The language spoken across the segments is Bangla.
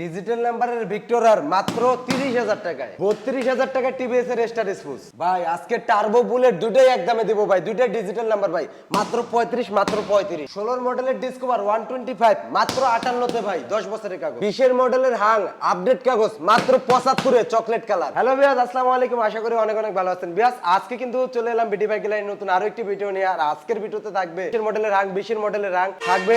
ডিজিটাল নাম্বারের ভিক্টোরার মাত্র তিরিশ হাজার টাকায়। বত্রিশ হাজার টাকা টিভিএস এর স্টার স্পুস ভাই, আজকে টার্বো বুলেট দুটোই একদমে দিব ভাই দুইটাই ডিজিটাল নাম্বার ভাই। মাত্র পঁয়ত্রিশ মাত্র পঁয়ত্রিশ। ষোলোর মডেলের ডিসকভার ওয়ান টোয়েন্টি ফাইভ মাত্র আটান্নতে ভাই, দশ বছরের কাগজ। বিশের মডেলের হাং আপডেট কাগজ, মাত্র পঁচাত্তরে চকলেট কালার হ্যালো বিয়াস আসসালামু আলাইকুম, আশা করি অনেক অনেক ভালো আছেন। বিয়াস আজকে কিন্তু চলে এলাম বিডি বাইক লাইন নতুন আরও একটি ভিডিও নিয়ে, আর আজকের ভিডিওতে থাকবে বিশের মডেলের হাং বিশের মডেলের হাং থাকবে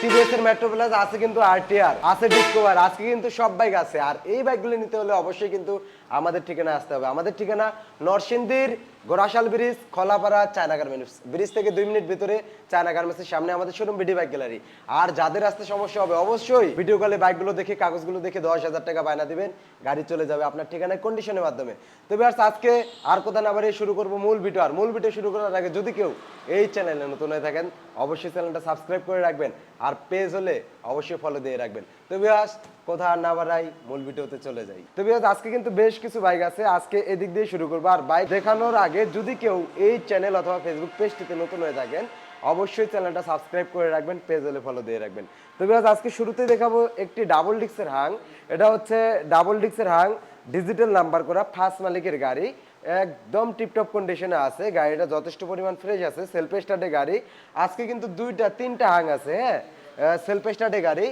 টিভিএস এর মেট্রো প্লাস আছে কিন্তু আরটিআর আছে ডিসকভার আজকে কিন্তু সব বাইক আছে। আর এই বাইকগুলো নিতে হলে অবশ্যই কিন্তু আমাদের ঠিকানা আসতে হবে। আমাদের ঠিকানা নরসিংদীর Ghorashal bridge, Kholapara China garments bridge থেকে দুই মিনিট ভিতরে চায়না গার্মেন্টসের সামনে আমাদের শোরুম বিডি বাইক গ্যালারি আর যাদের আসতে সমস্যা হবে, অবশ্যই ভিডিও কলে বাইকগুলো দেখে, কাগজগুলো দেখে দশ হাজার টাকা বায়না দিবেন। গাড়ি চলে যাবে আপনার ঠিকানায় কন্ডিশনের মাধ্যমে। তবে আর আজকে আর কথা না বাড়িয়ে শুরু করব মূল ভিডিও আর। মূল ভিডিও শুরু করার আগে যদি কেউ এই চ্যানেলে নতুন হয়ে থাকেন, অবশ্যই চ্যানেলটা সাবস্ক্রাইব করে রাখবেন। আর পেজ হলে অবশ্যই ফলো দিয়ে রাখবেন। তবে আস কোথা না বাড়াই মূল ভিডিওতে চলে যাই। তবে আজকে কিন্তু বেশ কিছু বাইক আছে, আজকে এদিক দিয়ে শুরু করব। আর বাইক দেখানোর আগে যদি কেউ এই চ্যানেল অথবা ফেসবুক পেজটিতে নতুন হয়ে থাকেন, অবশ্যই চ্যানেলটা সাবস্ক্রাইব করে রাখবেন পেজ হলে ফলো দিয়ে রাখবেন। তবে আজ আজকে শুরুতেই দেখাবো একটি ডাবল ডিক্সের হাং এটা হচ্ছে ডাবল ডিক্সের হাং ডিজিটাল নাম্বার করা ফার্স্ট মালিকের গাড়ি। একদম টিপটপ কন্ডিশনে আছে, গাড়িটা যথেষ্ট পরিমাণ ফ্রেশ আছে সেলফ স্টার্টে গাড়ি। আজকে কিন্তু দুইটা, তিনটা হাং আছে হ্যাঁ? সেলফ স্টার্টে গাড়ি।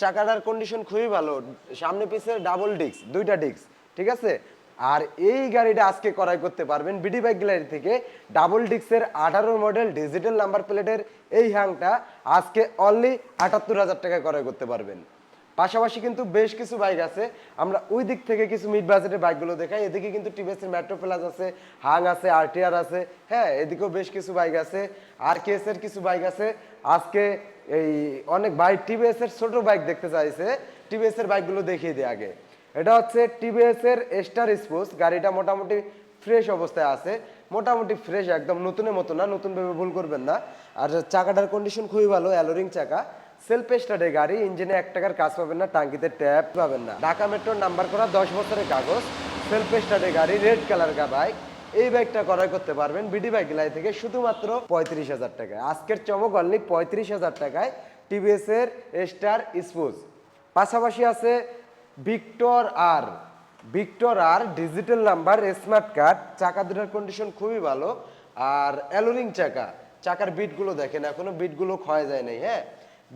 চাকাটার কন্ডিশন খুবই ভালো সামনে পিছে ডাবল ডিস্ক দুইটা ডিস্ক ঠিক আছে? আর এই গাড়িটা আজকে করাই করতে পারবেন বিডি বাইক গ্যালারি থেকে ডাবল ডিক্সের আঠারো মডেল ডিজিটাল নাম্বার প্লেটের এই হ্যাংটা আজকে অনলি আটাত্তর হাজার টাকায় করাই করতে পারবেন। পাশাপাশি কিন্তু বেশ কিছু বাইক আছে। আমরা ওই দিক থেকে কিছু মিড বাজেটের বাইকগুলো দেখাই। এদিকে কিন্তু টিভিএসের মেট্রো প্লাস আছে হাং আছে আরটিআর আছে। হ্যাঁ এদিকেও বেশ কিছু বাইক আছে। আর কেএস এর কিছু বাইক আছে। আজকে এই অনেক বাইক টিভিএসের ছোট বাইক দেখতে চাইছে। টিভিএসের বাইকগুলো দেখিয়ে দিই আগে। এটা হচ্ছে টিভিএস এর স্টার স্পোর্টস গাড়িটা মোটামুটি ফ্রেশ অবস্থায় আছে, মোটামুটি ফ্রেশ একদম নতুনের মতো না, নতুন ভেবে ভুল করবেন না। আর চাকাটার কন্ডিশন খুবই ভালো অ্যালোরিং চাকা সেলফ স্টার্টের গাড়ি ইঞ্জিনে এক টাকার কাজ পাবেন না, টাঙ্কিতে ট্যাপ পাবেন না। ঢাকা মেট্রোর নাম্বার করা দশ বছরের কাগজ সেলফ স্টার্টের গাড়ি রেড কালার গা বাইক এই বাইকটা ক্রয় করতে পারবেন বিডি বাইক লাই থেকে শুধুমাত্র পঁয়ত্রিশ হাজার টাকায়। আজকের চমক অনলি পঁয়ত্রিশ হাজার টাকায় টিভিএস এর স্টার স্পোজ পাশাপাশি আছে ভিক্টর আর ভিক্টর আর ডিজিটাল নাম্বার স্মার্ট কার্ড চাকা দুটার কন্ডিশন খুবই ভালো। আর অ্যালোরিং চাকা। চাকার বিটগুলো দেখেন, এখনও বিটগুলো ক্ষয় যায় নাই হ্যাঁ?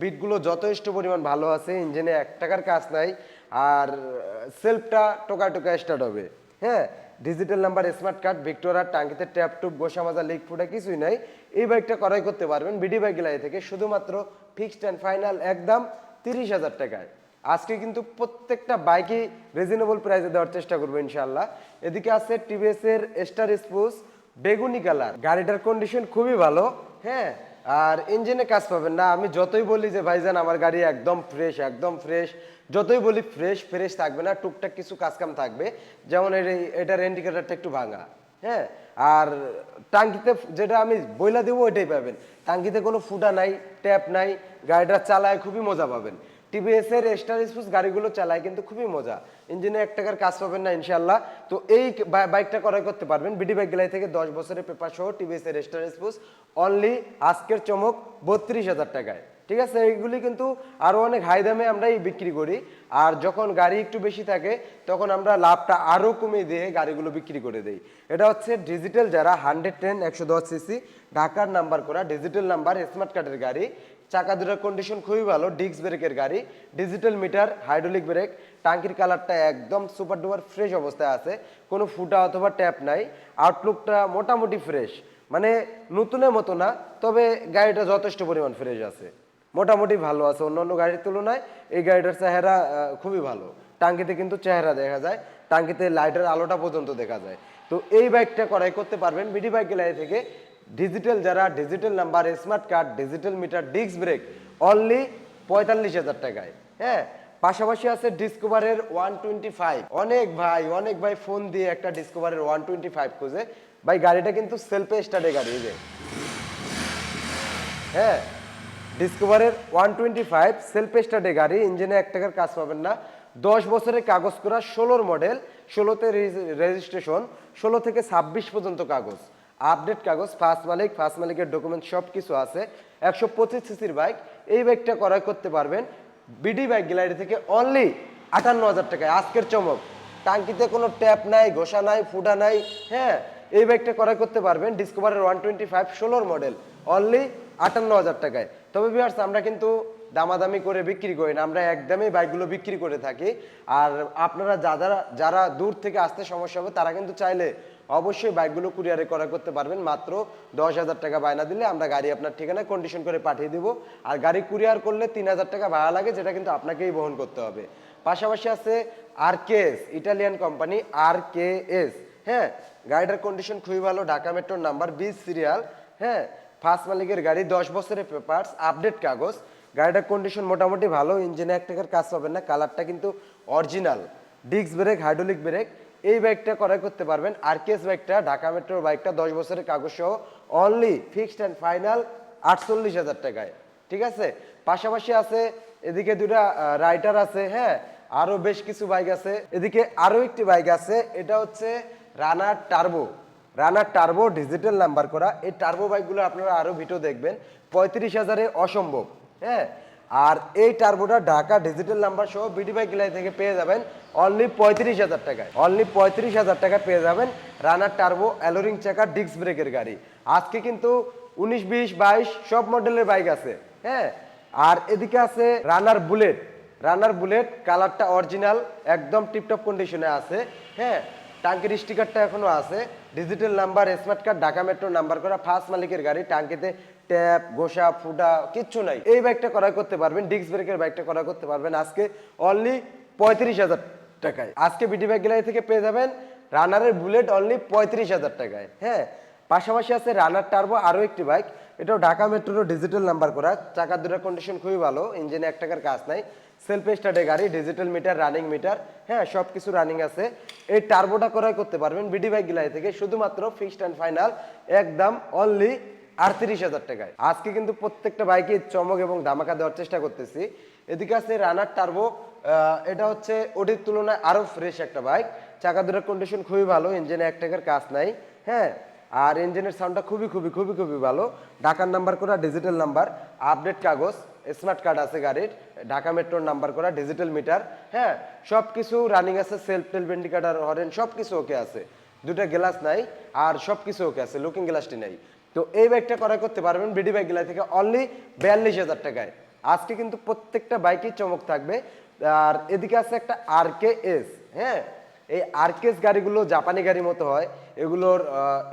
বিটগুলো যথেষ্ট পরিমাণ ভালো আছে ইঞ্জিনে এক টাকার কাজ নাই। আর সেলফটা টোকা টোকা স্টার্ট হবে হ্যাঁ? ডিজিটাল নাম্বার স্মার্ট কার্ড ভিক্টোরা টাঙ্কিতে ট্যাপ টুপ গোসা মাজা লিক ফুটা কিছুই নাই। এই বাইকটা ক্রয় করতে পারবেন বিডি বাইক গেলাই থেকে, শুধুমাত্র ফিক্সড অ্যান্ড ফাইনাল একদম তিরিশ হাজার টাকায়। আজকে কিন্তু প্রত্যেকটা বাইকই রিজনেবল প্রাইসে দেওয়ার চেষ্টা করব ইনশাল্লাহ এদিকে আছে টিভিএস এর স্টার স্পুস বেগুনি কালার গাড়িটার কন্ডিশন খুবই ভালো হ্যাঁ? আর ইঞ্জিনে কাজ পাবেন না। আমি যতই বলি যে, ভাইজান, আমার গাড়ি একদম ফ্রেশ একদম ফ্রেশ যতই বলি ফ্রেশ ফ্রেশ থাকবে না, টুকটাক কিছু কাজকাম থাকবে। যেমন এটার ইন্ডিকেটারটা একটু ভাঙা হ্যাঁ? আর টাঙ্কিতে যেটা আমি বইলা দেবো, ওইটাই পাবেন। টাঙ্কিতে কোনো ফুটা নাই ট্যাপ নাই, গাড়িটা চালায় খুবই মজা পাবেন। টিভিএস এর স্টার স্পুস গাড়িগুলো চালায় কিন্তু খুবই মজা। ইঞ্জিনে এক টাকার কাজ পাবেন না ইনশাল্লাহ তো এই বাইকটা ক্রয় করতে পারবেন। বিডি বাইক গেলাই থেকে দশ বছরের পেপার সহ টিভিএস এর স্টার স্পুস অনলি আজকের চমক বত্রিশ হাজার টাকায়। ঠিক আছে? এইগুলি কিন্তু আরও অনেক হাই দামে আমরাই বিক্রি করি। আর যখন গাড়ি একটু বেশি থাকে, তখন আমরা লাভটা আরও কমিয়ে দিয়ে গাড়িগুলো বিক্রি করে দেই। এটা হচ্ছে ডিজিটাল যারা হান্ড্রেড টেন একশো দশ সিসি ঢাকার নাম্বার করা ডিজিটাল নাম্বার স্মার্ট কার্ডের গাড়ি। চাকা দুটার কন্ডিশন খুবই ভালো ডিস্ক ব্রেকের গাড়ি ডিজিটাল মিটার হাইড্রোলিক ব্রেক টাঙ্কির কালারটা একদম সুপার ডুপার ফ্রেশ অবস্থায় আছে, কোনো ফুটা অথবা ট্যাপ নাই আউটলুকটা মোটামুটি ফ্রেশ মানে নতুনের মতো না, তবে গাড়িটা যথেষ্ট পরিমাণ ফ্রেশ আছে, মোটামুটি ভালো আছে, অন্যান্য গাড়ির তুলনায় এই গাড়িটার চেহারা খুবই ভালো, টাঙ্কিতে কিন্তু চেহারা দেখা যায়, টাঙ্কিতে লাইটের আলোটা পর্যন্ত দেখা যায়, তো এই বাইকটা করাই করতে পারবেন বিডি বাইক গ্যালারি থেকে ডিজিটাল যারা digital number, smart card, digital meter, disc brake only পঁয়তাল্লিশ হাজার টাকায়। হ্যাঁ পাশাপাশি আছে ডিসকভারের ওয়ান টোয়েন্টি ফাইভ। অনেক ভাই অনেক ভাই ফোন দিয়ে একটা ডিসকভারের ওয়ান টোয়েন্টি ফাইভ খুঁজে। ভাই, গাড়িটা কিন্তু সেলফে স্টার্টে গাড়ি যে। হ্যাঁ ডিসকভারের ওয়ান টোয়েন্টি ফাইভ সেলফে স্টার্টে গাড়ি ইঞ্জিনে এক টাকার কাজ পাবেন না। দশ বছরের কাগজ করা ষোলোর মডেল ষোলোতে রেজিস্ট্রেশন ষোলো থেকে ছাব্বিশ পর্যন্ত কাগজ। আপডেট কাগজ ফার্স্ট মালিক ফার্স্ট মালিকের ডকুমেন্ট সব কিছু আছে। একশো পঁচিশ সিসির বাইক, এই বাইকটা ক্রয় করতে পারবেন। বিডি বাইক গ্যালারি থেকে অনলি আটান্ন হাজার টাকায়। আজকের চমক, টাঙ্কিতে কোনো ট্যাপ নাই, ঘোষা নাই, ফুটা নাই হ্যাঁ এই বাইকটা ক্রয় করতে পারবেন ডিসকভারের ওয়ান টোয়েন্টি ফাইভ ষোলোর মডেল অনলি আটান্ন হাজার টাকায়। তবে বিয়ার্স আমরা কিন্তু দামাদামি করে বিক্রি করি না, আমরা একদমই বাইকগুলো বিক্রি করে থাকি। আর আপনারা যারা যারা দূর থেকে আসতে সমস্যা হবে, তারা কিন্তু চাইলে অবশ্যই বাইকগুলো কুরিয়ারে করা করতে পারবেন। মাত্র দশ হাজার টাকা বায়না দিলে আমরা গাড়ি আপনার ঠিকানায় কন্ডিশন করে পাঠিয়ে দিব। আর গাড়ি কুরিয়ার করলে তিন হাজার টাকা ভাড়া লাগে, যেটা কিন্তু আপনাকেই বহন করতে হবে। পাশাপাশি আছে আর Italian company R K S হ্যাঁ গাড়িটার কন্ডিশন খুবই ভালো, ঢাকা মেট্রোর নাম্বার বিশ সিরিয়াল হ্যাঁ ফার্স্ট মালিকের গাড়ি, দশ বছরের পেপারস আপডেট কাগজ। গাড়িটার কন্ডিশন মোটামুটি ভালো ইঞ্জিনে এক টাকার কাজ পাবেন না কালারটা কিন্তু original disc brake hydraulic brake এই বাইকটা ক্রয় করতে পারবেন। আরকেএস বাইকটা ঢাকা মেট্রোর বাইকটা দশ বছরের কাগজ সহ অনলি ফিক্সড অ্যান্ড ফাইনাল আটচল্লিশ হাজার টাকায়। ঠিক আছে? পাশাপাশি আছে, এদিকে দুটা রাইটার আছে হ্যাঁ? আরও বেশ কিছু বাইক আছে। এদিকে আরও একটি বাইক আছে, এটা হচ্ছে Runner Turbo Runner Turbo digital number করা। এই টার্বো বাইকগুলো আপনারা আরও ভিডিও দেখবেন। পঁয়ত্রিশ হাজারে অসম্ভব হ্যাঁ? আর এই টার্বোটা ঢাকা ডিজিটাল নাম্বার সহ বিডি বাইক গ্যালারি থেকে পেয়ে যাবেন অনলি পঁয়ত্রিশ হাজার টাকায়। অনলি পঁয়ত্রিশ হাজার টাকা পেয়ে যাবেন রানার টার্বো অ্যালোরিং চাকা ডিস্ক ব্রেকের গাড়ি। আজকে কিন্তু উনিশ, বিশ, বাইশ সব মডেলের বাইক আছে হ্যাঁ? আর এদিকে আছে রানার বুলেট রানার বুলেট কালারটা অরিজিনাল একদম টিপটপ কন্ডিশনে আছে হ্যাঁ? টাঙ্কির স্টিকারটা এখনও আছে। Digital number smart card Dhaka metro number করা ফার্স্ট মালিকের গাড়ি। টাঙ্কিতে ট্যাপ গোসা ফুটা, কিচ্ছু নাই। এই বাইকটা ক্রয় করতে পারবেন ডিস্ক ব্রেকের বাইকটা ক্রয় করতে পারবেন আজকে অনলি পঁয়ত্রিশ হাজার টাকায়। আজকে বিডি বাইক গ্যালারি থেকে পেয়ে যাবেন রানারের বুলেট অনলি পঁয়ত্রিশ হাজার টাকায়। হ্যাঁ পাশাপাশি আছে রানার টার্বো আরও একটি বাইক এটাও ঢাকা মেট্রোর ডিজিটাল নাম্বার করা। চাকার দুটার কন্ডিশন খুবই ভালো ইঞ্জিনে এক টাকার কাজ নাই। সেলফ স্টার্টে গাড়ি ডিজিটাল মিটার রানিং মিটার হ্যাঁ সব কিছু রানিং আছে। এই টার্বোটা ক্রয় করতে পারবেন বিডি বাইক গিলাই থেকে, শুধুমাত্র ফিক্সড অ্যান্ড ফাইনাল একদম অনলি আটত্রিশ হাজার টাকায়। আজকে কিন্তু প্রত্যেকটা বাইকে চমক এবং ধামাকা দেওয়ার চেষ্টা করতেছি। এদিকে আছে রানার টার্বো এটা হচ্ছে ওটির তুলনায় আরও ফ্রেশ একটা বাইক। চাকা দুটার কন্ডিশন খুবই ভালো ইঞ্জিনে এক টাকার কাজ নাই হ্যাঁ? আর ইঞ্জিনের সাউন্ডটা খুবই খুবই খুবই খুবই ভালো। ঢাকার নাম্বার করা ডিজিটাল নাম্বার আপডেট কাগজ স্মার্ট কার্ড আছে গাড়ির। ঢাকা মেট্রোর নাম্বার করা ডিজিটাল মিটার হ্যাঁ? সব কিছু রানিং আছে সেলফ টেল ভেন্ডিকেটার হরেন সব কিছু ওকে আছে। দুটা গ্লাস নাই, আর সব কিছু ওকে আছে লুকিং গ্লাসটি নাই। তো এই বাইকটা ক্রয় করতে পারবেন বিডি বাইক গ্লাস থেকে অনলি বিয়াল্লিশ হাজার টাকায়। আজকে কিন্তু প্রত্যেকটা বাইকই চমক থাকবে। আর এদিকে আছে একটা আর কে এস হ্যাঁ? এই আরকেস গাড়িগুলো জাপানি গাড়ির মতো হয়। এগুলোর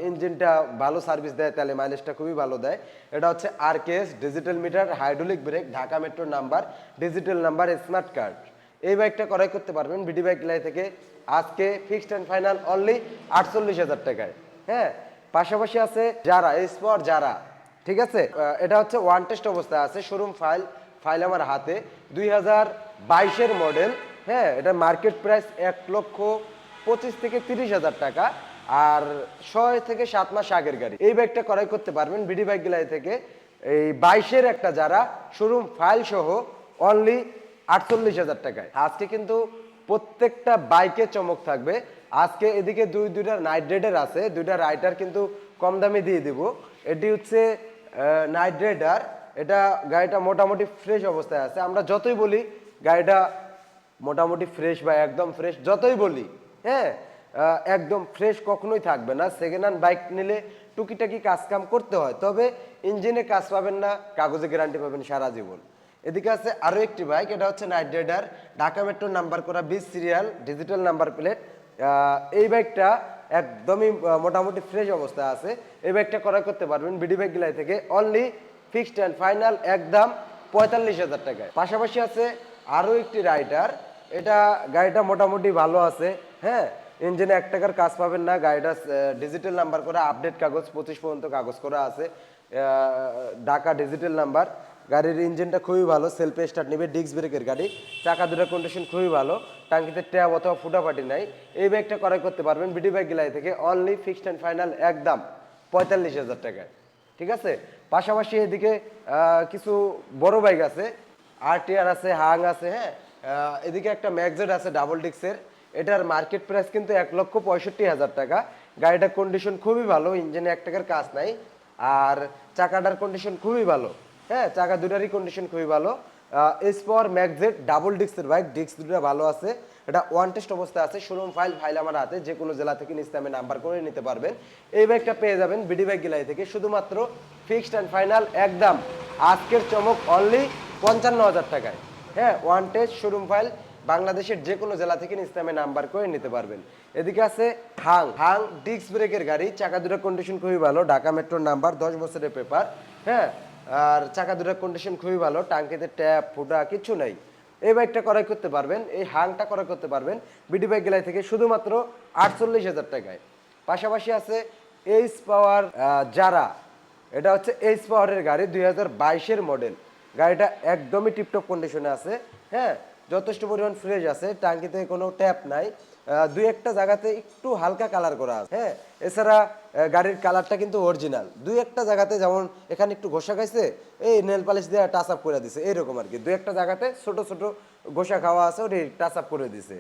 ইঞ্জিনটা ভালো সার্ভিস দেয়, তাহলে মাইলেজটা খুবই ভালো দেয়। এটা হচ্ছে RKS digital meter hydraulic brake Dhaka মেট্রোর number digital number smart card এই বাইকটা ক্রয় করতে পারবেন বিডি বাইক লাই থেকে। আজকে ফিক্সড অ্যান্ড ফাইনাল অনলি আটচল্লিশ হাজার টাকায় হ্যাঁ? পাশাপাশি আছে যারা স্পট যারা, ঠিক আছে? এটা হচ্ছে ওয়ান টেস্ট অবস্থায় আছে শোরুম ফাইল ফাইল আমার হাতে। দুই হাজার বাইশের মডেল হ্যাঁ এটা মার্কেট প্রাইস এক লক্ষ পঁচিশ থেকে তিরিশ হাজার টাকা, আর ছয় থেকে সাত মাস আগের গাড়ি। এই বাইকটা ক্রয় করতে পারবেন বিডি বাইক গিলাই থেকে। এই বাইশের একটা যারা শোরুম ফাইল সহ অনলি আটচল্লিশ হাজার টাকায়। আজকে কিন্তু প্রত্যেকটা বাইকে চমক থাকবে। আজকে এদিকে দুই, দুইটা নাইট রেডার আছে। দুইটা রাইডার কিন্তু কম দামে দিয়ে দিব। এটি হচ্ছে নাইট রেডার এটা গাড়িটা মোটামুটি ফ্রেশ অবস্থায় আছে। আমরা যতই বলি, গাড়িটা মোটামুটি ফ্রেশ বা একদম ফ্রেশ যতই বলি হ্যাঁ একদম ফ্রেশ কখনোই থাকবে না। সেকেন্ড হ্যান্ড বাইক নিলে টুকিটাকি কাজ কাম করতে হয়। তবে ইঞ্জিনে কাজ পাবেন না, কাগজে গ্যারান্টি পাবেন সারা জীবন। এদিকে আছে আরও একটি বাইক এটা হচ্ছে Knight Rider Dhaka metro number করা বিশ সিরিয়াল ডিজিটাল নাম্বার প্লেট এই বাইকটা একদমই মোটামুটি ফ্রেশ অবস্থায় আছে। এই বাইকটা ক্রয় করতে পারবেন বিডি বাইক গিলাই থেকে। অনলি ফিক্সড অ্যান্ড ফাইনাল একদম পঁয়তাল্লিশ হাজার টাকায়। পাশাপাশি আছে আরও একটি রাইডার এটা গাড়িটা মোটামুটি ভালো আছে হ্যাঁ? ইঞ্জিনে এক টাকার কাজ পাবেন না। গাড়িটা ডিজিটাল নাম্বার করা আপডেট কাগজ, পঁচিশ পর্যন্ত কাগজ করা আছে। ঢাকা ডিজিটাল নাম্বার গাড়ির ইঞ্জিনটা খুবই ভালো সেলফ স্টার্ট নেবে ডিস্ক ব্রেকের গাড়ি। চাকা দুটার কন্ডিশন খুবই ভালো, টাঙ্কিতে ট্যাব অথবা ফুটাফাটি নাই। এই বাইকটা ক্রয় করতে পারবেন বিডি বাইক গিলাই থেকে অনলি ফিক্সড অ্যান্ড ফাইনাল একদম পঁয়তাল্লিশ হাজার টাকায়। ঠিক আছে? পাশাপাশি এদিকে কিছু বড় বাইক আছে আরটিআর আছে, হাং আছে হ্যাঁ? এদিকে একটা ম্যাগজেট আছে ডাবল ডিক্সের এটার মার্কেট প্রাইস কিন্তু এক লক্ষ পঁয়ষট্টি হাজার টাকা। গাড়িটার কন্ডিশন খুবই ভালো ইঞ্জিনে এক টাকার কাজ নাই। আর চাকাটার কন্ডিশন খুবই ভালো। হ্যাঁ চাকা দুটারই কন্ডিশন খুবই ভালো। এস পাওয়ার ম্যাকজেট ডাবল ডিস্কের বাইক ডিস্ক দুটো ভালো আছে। এটা ওয়ান টেস্ট অবস্থায় আছে শোরুম ফাইল ফাইল আমার হাতে যে কোনো জেলা থেকে নিস্তামে নাম্বার করে নিতে পারবেন। এই বাইকটা পেয়ে যাবেন বিডি বাইক গিলাই থেকে, শুধুমাত্র ফিক্সড অ্যান্ড ফাইনাল একদম। আজকের চমক অনলি পঞ্চান্ন হাজার টাকায়। হ্যাঁ ওয়ান টেস্ট শোরুম ফাইল বাংলাদেশের যে কোনো জেলা থেকে নিস্তামে নাম্বার করে নিতে পারবেন। এদিকে আছে হাং। হাং ডিস্ক ব্রেকের গাড়ি, চাকা দুটো কন্ডিশন খুবই ভালো, ঢাকা মেট্রোর নাম্বার দশ বছরের পেপার হ্যাঁ আর চাকা দুটার কন্ডিশন খুবই ভালো, টাঙ্কিতে ট্যাপ, ফুটা, কিছু নাই। এই বাইকটা ক্রয় করতে পারবেন, এই হাংটা ক্রয় করতে পারবেন বিডি বাইক গেলাই থেকে শুধুমাত্র আটচল্লিশ হাজার টাকায়। পাশাপাশি আছে এইচ পাওয়ার যারা এটা হচ্ছে এইচ পাওয়ারের গাড়ি, দুই হাজার বাইশের মডেল গাড়িটা একদমই টিপটপ কন্ডিশনে আছে হ্যাঁ? যথেষ্ট পরিমাণ ফ্রেশ আছে, টাঙ্কিতে কোনো ট্যাপ নাই। দুই একটা জায়গাতে একটু হালকা কালার করা আছে হ্যাঁ? এছাড়া গাড়ির কালারটা কিন্তু অরিজিনাল দুই একটা জায়গাতে যেমন এখানে একটু ঘষা খাইছে, এই নেল পালিশ দিয়ে টাচ আপ করে দিছে এইরকম আর কি দুই একটা জায়গাতে ছোট ছোট ঘষা খাওয়া আছে ওটি টাচ আপ করে দিছে।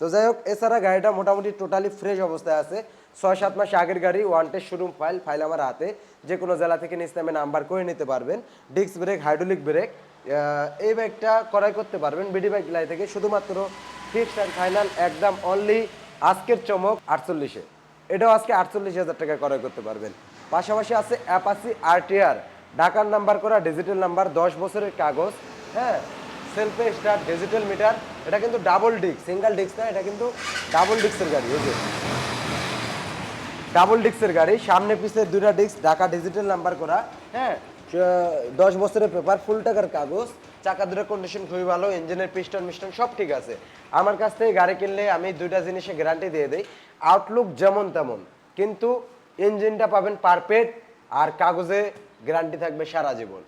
তো যাই হোক, এছাড়া গাড়িটা মোটামুটি টোটালি ফ্রেশ অবস্থায় আছে। ছয় সাত মাস আগের গাড়ি one test showroom file file আমার হাতে। যে কোনো জেলা থেকে নিচ নামে নাম্বার করে নিতে পারবেন। ডিস্ক ব্রেক হাইড্রোলিক ব্রেক এই বাইকটা ক্রয় করতে পারবেন বিডি বাইক লাই থেকে। শুধুমাত্র ফিক্সড অ্যান্ড ফাইনাল একদম অনলি আজকের চমক আটচল্লিশে। এটাও আজকে আটচল্লিশ হাজার টাকা ক্রয় করতে পারবেন। পাশাপাশি আছে অ্যাপাসি আরটিআর ঢাকার নাম্বার করা ডিজিটাল নাম্বার, দশ বছরের কাগজ হ্যাঁ? সেলফে স্টার ডিজিটাল মিটার এটা কিন্তু ডাবল ডিস্ক সিঙ্গেল ডিস্ক না, এটা কিন্তু ডাবল ডিস্কের গাড়ি, এই যে। ডাবল ডিস্কের গাড়ি, সামনে পিছে দুইটা ডিস্ক ঢাকা ডিজিটাল নাম্বার করা হ্যাঁ? দশ বছরের পেপার ফুল টাকার কাগজ চাকা দুটো কন্ডিশন খুবই ভালো ইঞ্জিনের পিস্টন মিস্টন সব ঠিক আছে। আমার কাছ থেকে গাড়ি কিনলে আমি দুইটা জিনিসে গ্যারান্টি দিয়ে দিই আউটলুক যেমন তেমন, কিন্তু ইঞ্জিনটা পাবেন পারফেক্ট আর কাগজে গ্যারান্টি থাকবে সারা জীবন।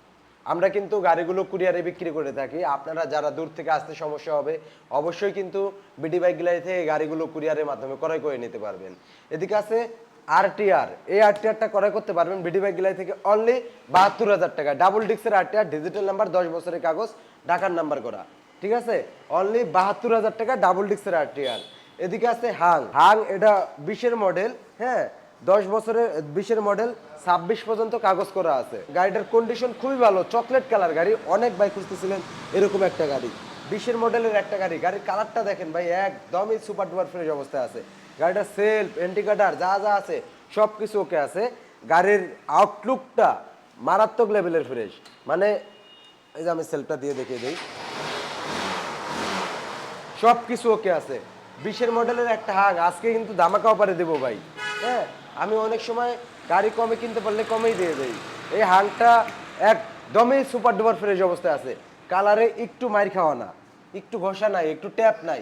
আমরা কিন্তু গাড়িগুলো কুরিয়ারে বিক্রি করে থাকি, আপনারা যারা দূর থেকে আসতে সমস্যা হবে, অবশ্যই কিন্তু বিডি বাইক থেকে গাড়িগুলো কুরিয়ারের মাধ্যমে ক্রয় করে নিতে পারবেন। এদিকে আছে আরটিআর এই আরটিআরটা ক্রয় করতে পারবেন বিডি বাইক গ্যালারি থেকে অনলি বাহাত্তর হাজার টাকা। ডাবল ডিক্সের আরটিআর ডিজিটাল নাম্বার দশ বছরের কাগজ, ঢাকার নাম্বার করা। ঠিক আছে? অনলি বাহাত্তর হাজার টাকা ডাবল ডিক্সের আরটিআর এদিকে আছে হাং হাং এটা বিশের মডেল হ্যাঁ? দশ বছরের বিশের মডেল ছাব্বিশ পর্যন্ত কাগজ করা আছে। গাড়িটার কন্ডিশন খুবই ভালো চকলেট কালার গাড়ি। অনেক ভাই খুঁজতেছিলেন এরকম একটা গাড়ি। বিশের মডেলের একটা গাড়ি। গাড়ির কালারটা দেখেন ভাই, একদমই সুপার ডুপার ফ্রেশ অবস্থায় আছে। গাড়িটার সেলফ এন্টিকাটার যা যা আছে সব কিছু ওকে আছে। গাড়ির আউটলুকটা মারাত্মক লেভেলের ফ্রেশ মানে এই যে আমি সেলফটা দিয়ে দেখিয়ে দিই। সব কিছু ওকে আছে। বিশের মডেলের একটা হাং আজকে কিন্তু দামাকা অপারে দেবো ভাই। হ্যাঁ আমি অনেক সময় গাড়ি কমে কিনতে পারলে কমেই দিয়ে দেই। এই হাংটা একদমই সুপার ডুপার ফ্রেশ অবস্থায় আছে। কালারে একটু মাইর খাওয়া না, একটু ঘষা নাই, একটু ট্যাপ নাই,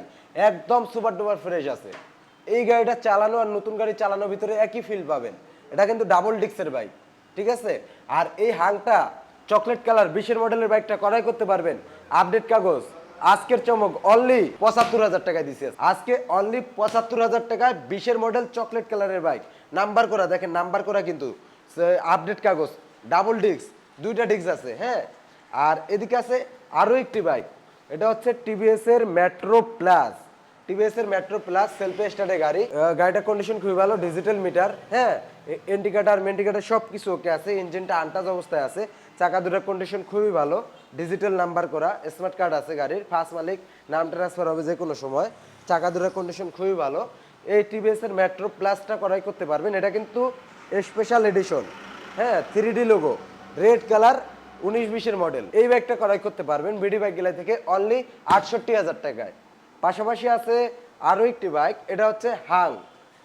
একদম সুপার ডুপার ফ্রেশ আছে। এই গাড়িটা চালানো আর নতুন গাড়ি চালানোর ভিতরে একই ফিল পাবেন। এটা কিন্তু ডাবল ডিক্সের বাইক ঠিক আছে? আর এই হাংটা চকলেট কালার বিশের মডেলের বাইকটা ক্রয় করতে পারবেন। আপডেট কাগজ, আজকের চমক অনলি পঁচাত্তর হাজার টাকায় দিছে। আজকে অনলি পঁচাত্তর হাজার টাকায় বিশের মডেল চকলেট কালারের বাইক নাম্বার করা, দেখেন নাম্বার করা কিন্তু আপডেট কাগজ ডাবল ডিস্ক দুইটা ডিস্ক আছে হ্যাঁ? আর এদিকে আছে আরও একটি বাইক এটা হচ্ছে টিভিএস এর মেট্রো প্লাস টিভিএস এর মেট্রো প্লাস সেলফে স্টার্টের গাড়ি গাড়িটার কন্ডিশন খুবই ভালো ডিজিটাল মিটার হ্যাঁ? ইন্ডিকেটার মেন্ডিকেটার সব কিছু ওকে আছে ইঞ্জিনটা আনটাজ অবস্থায় আছে, চাকা দুটার কন্ডিশন খুবই ভালো ডিজিটাল নাম্বার করা স্মার্ট কার্ড আছে গাড়ির ফার্স্ট মালিক, নাম ট্রান্সফার হবে যে কোনো সময়, চাকা দুটার কন্ডিশন খুবই ভালো। এই টিভিএস এর মেট্রো প্লাসটা ক্রয় করতে পারবেন, এটা কিন্তু স্পেশাল এডিশন হ্যাঁ? Three D logo red colour উনিশ বিশের মডেল এই বাইকটা ক্রয় করতে পারবেন বিডি বাইক গেলা থেকে অনলি আটষট্টি হাজার টাকায়। পাশাপাশি আছে আরও একটি বাইক এটা হচ্ছে হাং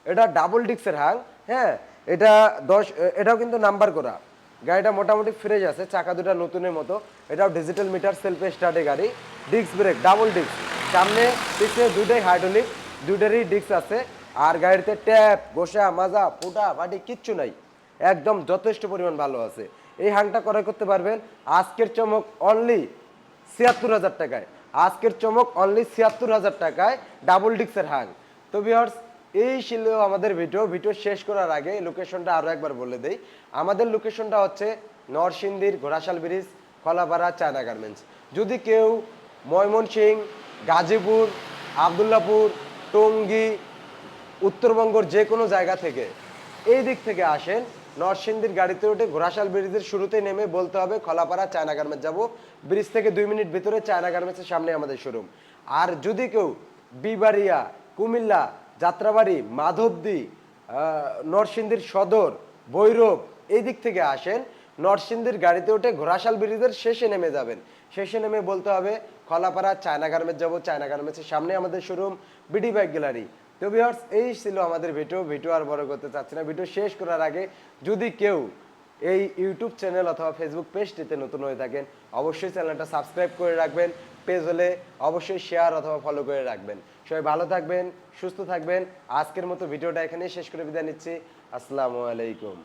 এটা ডাবল ডিক্সের হাং হ্যাঁ? এটা দশ, এটাও কিন্তু নাম্বার করা। গাড়িটা মোটামুটি ফ্রেশ আছে, চাকা দুটা নতুনের মতো। এটাও ডিজিটাল মিটার সেলফে স্টার্টে গাড়ি ডিস্ক ব্রেক ডাবল ডিস্ক সামনে পিছনে দুইটাই হাইড্রোলিক দুইটারই ডিস্ক আছে। আর গাড়িতে ট্যাপ গোসা মাজা, ফুটা ফাটি কিচ্ছু নাই। একদম যথেষ্ট পরিমাণ ভালো আছে। এই হাংটা ক্রয় করতে পারবেন আজকের চমক অনলি ছিয়াত্তর হাজার টাকায়। আজকের চমক অনলি ছিয়াত্তর হাজার টাকায় ডাবল ডিক্সের হাং। তো ভিওর্স এই ছিল আমাদের ভিডিও ভিডিও শেষ করার আগে লোকেশনটা আরও একবার বলে দেই। আমাদের লোকেশনটা হচ্ছে নরসিংদীর Ghorashal bridge Kolapara China garments. যদি কেউ ময়মনসিং, গাজীপুর, আবদুল্লাপুর, টঙ্গী, উত্তরবঙ্গর যে কোনো জায়গা থেকে এই দিক থেকে আসেন নরসিংদীর গাড়িতে উঠে ঘোড়াশাল ব্রিজের শুরুতে নেমে বলতে হবে, খলাপাড়া চায়না গার্মেন্টস যাব। ব্রিজ থেকে দুই মিনিট ভিতরে চায়না গার্মেন্টসের সামনে আমাদের শোরুম। আর যদি কেউ বিবাড়িয়া, কুমিল্লা, যাত্রাবাড়ি, মাধবদী নরসিংদীর সদর, ভৈরব এই দিক থেকে আসেন, নরসিংদীর গাড়িতে উঠে ঘোড়াশাল ব্রিজের শেষে নেমে যাবেন। শেষে নেমে বলতে হবে, খলাপাড়া চায়না গার্মেন্টস যাব, চায়না গার্মেন্টসের সামনে আমাদের শোরুম, বিডি বাইক গ্যালারি। তো ভিউয়ার্স এই ছিল আমাদের ভিডিও ভিডিও আর বড় করতে চাচ্ছি না। ভিডিও শেষ করার আগে যদি কেউ এই ইউটিউব চ্যানেল অথবা ফেসবুক পেজটিতে নতুন হয়ে থাকেন, অবশ্যই চ্যানেলটা সাবস্ক্রাইব করে রাখবেন। পেজ হলে অবশ্যই শেয়ার অথবা ফলো করে রাখবেন। সবাই ভালো থাকবেন, সুস্থ থাকবেন। আজকের মতো ভিডিওটা এখানেই শেষ করে বিদায় নিচ্ছি। আসসালামু আলাইকুম।